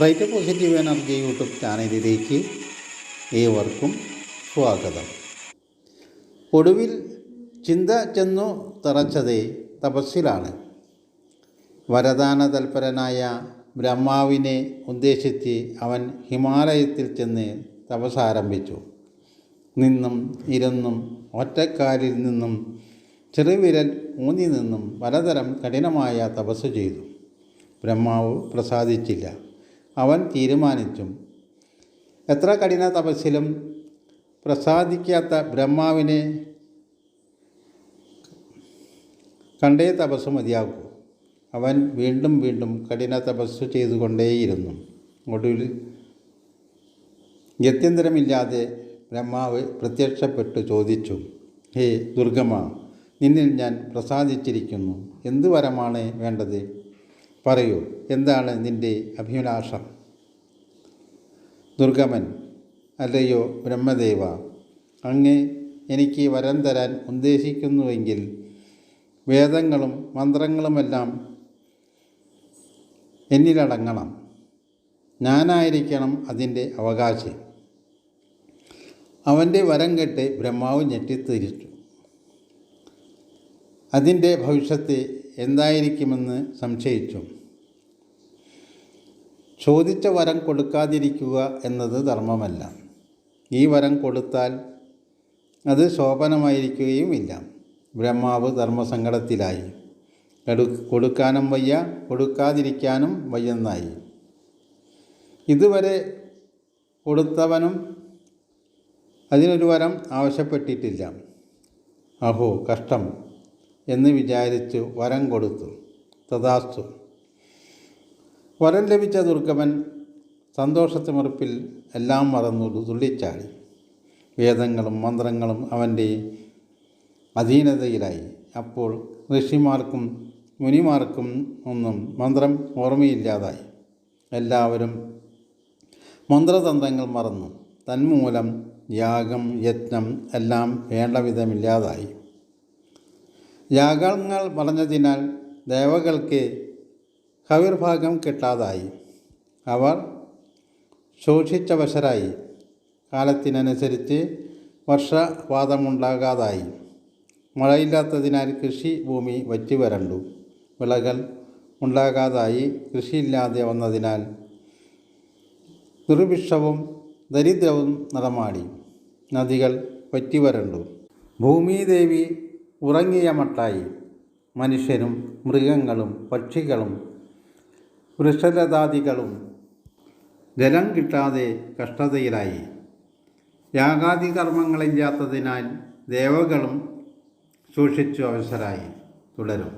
Right positive energy YouTube ചാനലിലേക്ക് ഏവർക്കും സ്വാഗതം. ഒടുവിൽ ചിന്ത ചെന്നു തറച്ചത് തപസ്സിലാണ്. വരദാന തൽപരനായ ബ്രഹ്മാവിനെ ഉദ്ദേശിച്ച് അവൻ ഹിമാലയത്തിൽ ചെന്ന് തപസ് ആരംഭിച്ചു നിന്നും ഇരുന്നും ഒറ്റക്കാലിൽ നിന്നും ചെറുവിരൽ ഊന്നി നിന്നും പലതരം കഠിനമായ തപസ് ചെയ്തു. ബ്രഹ്മാവ് പ്രസാദിച്ചില്ല. അവൻ തീരുമാനിച്ചു. എത്ര കഠിന തപസ്സിലും പ്രസാദിക്കാത്ത ബ്രഹ്മാവിനെ കണ്ടേ തപസ് മതിയാകൂ. അവൻ വീണ്ടും വീണ്ടും കഠിന തപസ് ചെയ്തുകൊണ്ടേയിരുന്നു. ഒടുവിൽ ഗത്യന്തരമില്ലാതെ ബ്രഹ്മാവ് പ്രത്യക്ഷപ്പെട്ടു ചോദിച്ചു ഹേ ദുർഗമ നിന്നിൽ ഞാൻ പ്രസാദിച്ചിരിക്കുന്നു. എന്ത് വരമാണ് വേണ്ടത്? പറയൂ എന്താണ് നിന്റെ അഭിലാഷം? ദുർഗമൻ അല്ലയോ ബ്രഹ്മദേവ അങ്ങ് എനിക്ക് വരം തരാൻ ഉദ്ദേശിക്കുന്നുവെങ്കിൽ വേദങ്ങളും മന്ത്രങ്ങളുമെല്ലാം എന്നിലടങ്ങണം. ഞാനായിരിക്കണം അതിന്റെ അവകാശി. അവന്റെ വരം കെട്ട് ബ്രഹ്മാവ് ഞെട്ടിത്തിരിച്ചു. അതിന്റെ ഭവിഷ്യത്ത് എന്തായിരിക്കുമെന്ന് സംശയിച്ചു. ചോദിച്ച വരം കൊടുക്കാതിരിക്കുക എന്നത് ധർമ്മമല്ല. ഈ വരം കൊടുത്താൽ അത് ശോഭനമായിരിക്കുകയുമില്ല. ബ്രഹ്മാവ് ധർമ്മസങ്കടത്തിലായി. കൊടുക്കാനും വയ്യ കൊടുക്കാതിരിക്കാനും വയ്യെന്നായി. ഇതുവരെ കൊടുത്തവനും അതിനൊരു വരം ആവശ്യപ്പെട്ടിട്ടില്ല. അഹോ കഷ്ടം. എന്ന് വിചാരിച്ചു വരം കൊടുത്തു. തഥാസ്തു. വരം ലഭിച്ച ദുർഗമൻ സന്തോഷത്തിമറുപ്പിൽ എല്ലാം മറന്നു തുള്ളിച്ചാടി. വേദങ്ങളും മന്ത്രങ്ങളും അവന്റെ അധീനതയിലായി. അപ്പോൾ ഋഷിമാർക്കും മുനിമാർക്കും ഒന്നും മന്ത്രം ഓർമ്മയില്ലാതായി. എല്ലാവരും മന്ത്രതന്ത്രങ്ങൾ മറന്നു. തന്മൂലം യാഗം യജ്ഞം എല്ലാം വേണ്ട വിധമില്ലാതായി. യാഗങ്ങൾ പറഞ്ഞതിനാൽ ദേവകൾക്ക് ഹവിർഭാഗം കിട്ടാതായി. അവർ ശോഷിച്ചവശരായി. കാലത്തിനനുസരിച്ച് വർഷപാതമുണ്ടാകാതായി മഴയില്ലാത്തതിനാൽ കൃഷി ഭൂമി വറ്റി വരണ്ടു വിളകൾ ഉണ്ടാകാതായി. കൃഷിയില്ലാതെ വന്നതിനാൽ ദുർഭിക്ഷവും ദരിദ്രവും നടമാടി. നദികൾ വറ്റി വരണ്ടു ഭൂമിദേവി ഉറങ്ങിയ മട്ടായി മനുഷ്യനും മൃഗങ്ങളും പക്ഷികളും വൃക്ഷലതാദികളും ജലം കിട്ടാതെ കഷ്ടതയിലായി. യാഗാദി കർമ്മങ്ങളില്ലാത്തതിനാൽ ദേവകളും സൂക്ഷിച്ചു അവസരായി തുടരും.